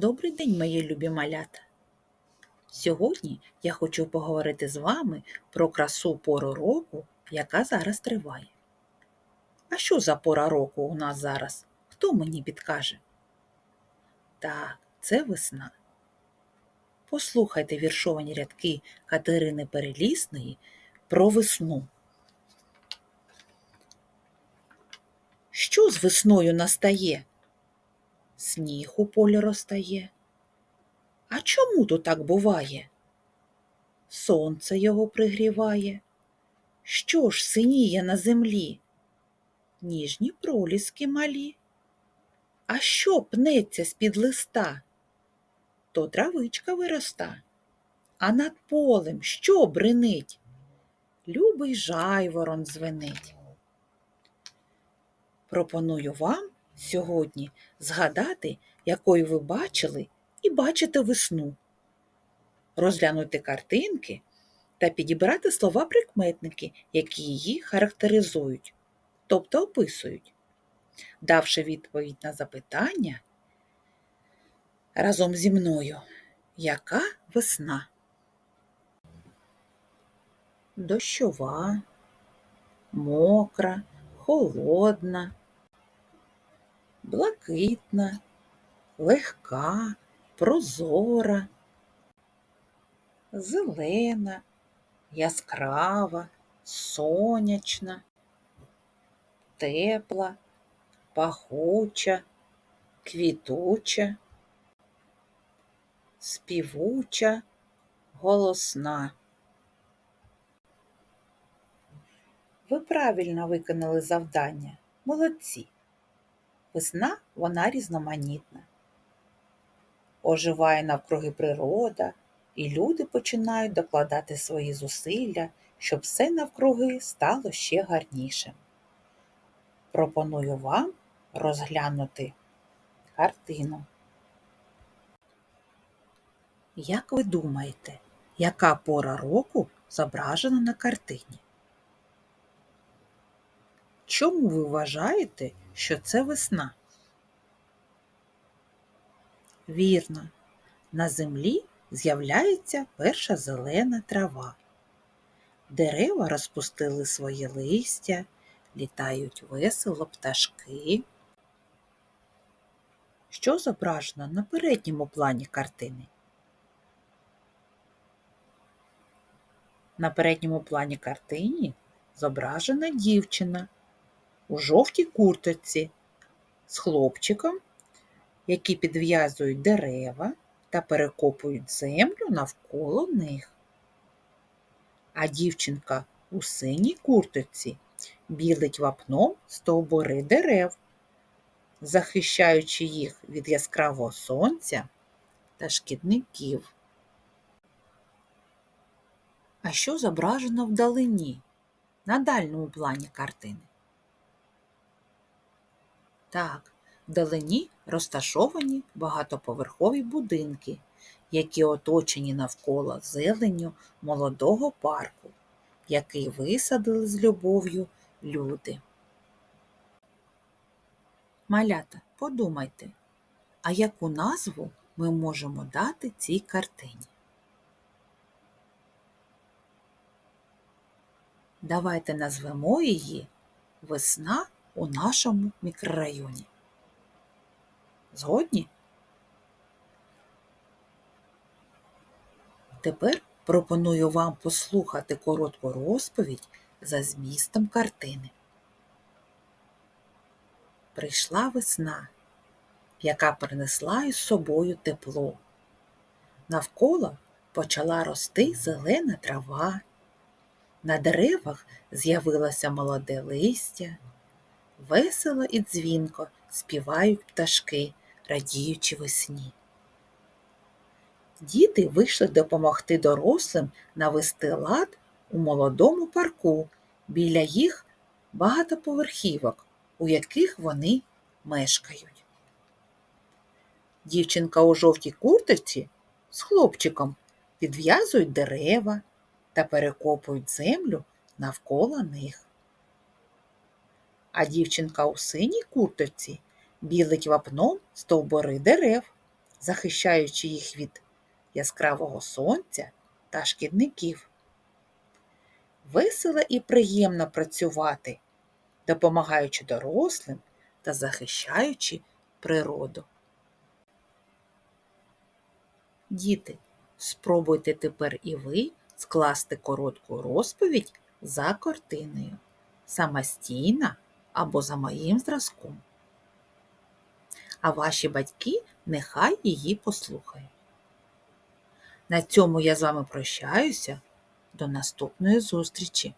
Добрий день, мої любі малята! Сьогодні я хочу поговорити з вами про красу пору року, яка зараз триває. А що за пора року у нас зараз? Хто мені підкаже? Так, це весна. Послухайте віршовані рядки Катерини Перелісної про весну. Що з весною настає? Сніг у полі розтає. А чому то так буває? Сонце його пригріває. Що ж синіє на землі? Ніжні проліски малі. А що пнеться з-під листа? То травичка вироста. А над полем що бринить? Любий жайворон звенить. Пропоную вам сьогодні згадати, якою ви бачили і бачите весну, розглянути картинки та підібрати слова-прикметники, які її характеризують, тобто описують. Давши відповідь на запитання разом зі мною, яка весна? Дощова, мокра, холодна, блакитна, легка, прозора, зелена, яскрава, сонячна, тепла, пахуча, квітуча, співуча, голосна. Ви правильно виконали завдання. Молодці. Весна вона різноманітна. Оживає навкруги природа, і люди починають докладати свої зусилля, щоб все навкруги стало ще гарнішим. Пропоную вам розглянути картину. Як ви думаєте, яка пора року зображена на картині? Чому ви вважаєте, що це весна? Вірно, на землі з'являється перша зелена трава. Дерева розпустили своє листя, літають весело пташки. Що зображено на передньому плані картини? На передньому плані картині зображена дівчина у жовтій курточці з хлопчиком, які підв'язують дерева та перекопують землю навколо них. А дівчинка у синій курточці білить вапном стовбури дерев, захищаючи їх від яскравого сонця та шкідників. А що зображено вдалині на дальньому плані картини? Так, вдалині розташовані багатоповерхові будинки, які оточені навколо зеленню молодого парку, який висадили з любов'ю люди. Малята, подумайте, а яку назву ми можемо дати цій картині? Давайте назвемо її Весна у нашому мікрорайоні. Згодні? Тепер пропоную вам послухати коротку розповідь за змістом картини. Прийшла весна, яка принесла із собою тепло. Навколо почала рости зелена трава, на деревах з'явилося молоде листя, весело і дзвінко співають пташки, радіючи весні. Діти вийшли допомогти дорослим навести лад у молодому парку біля їх багатоповерхівок, у яких вони мешкають. Дівчинка у жовтій курточці з хлопчиком підв'язують дерева та перекопують землю навколо них. А дівчинка у синій курточці білить вапном стовбури дерев, захищаючи їх від яскравого сонця та шкідників. Весело і приємно працювати, допомагаючи дорослим та захищаючи природу. Діти, спробуйте тепер і ви скласти коротку розповідь за картиною, самостійно або за моїм зразком. А ваші батьки нехай її послухають. На цьому я з вами прощаюся. До наступної зустрічі!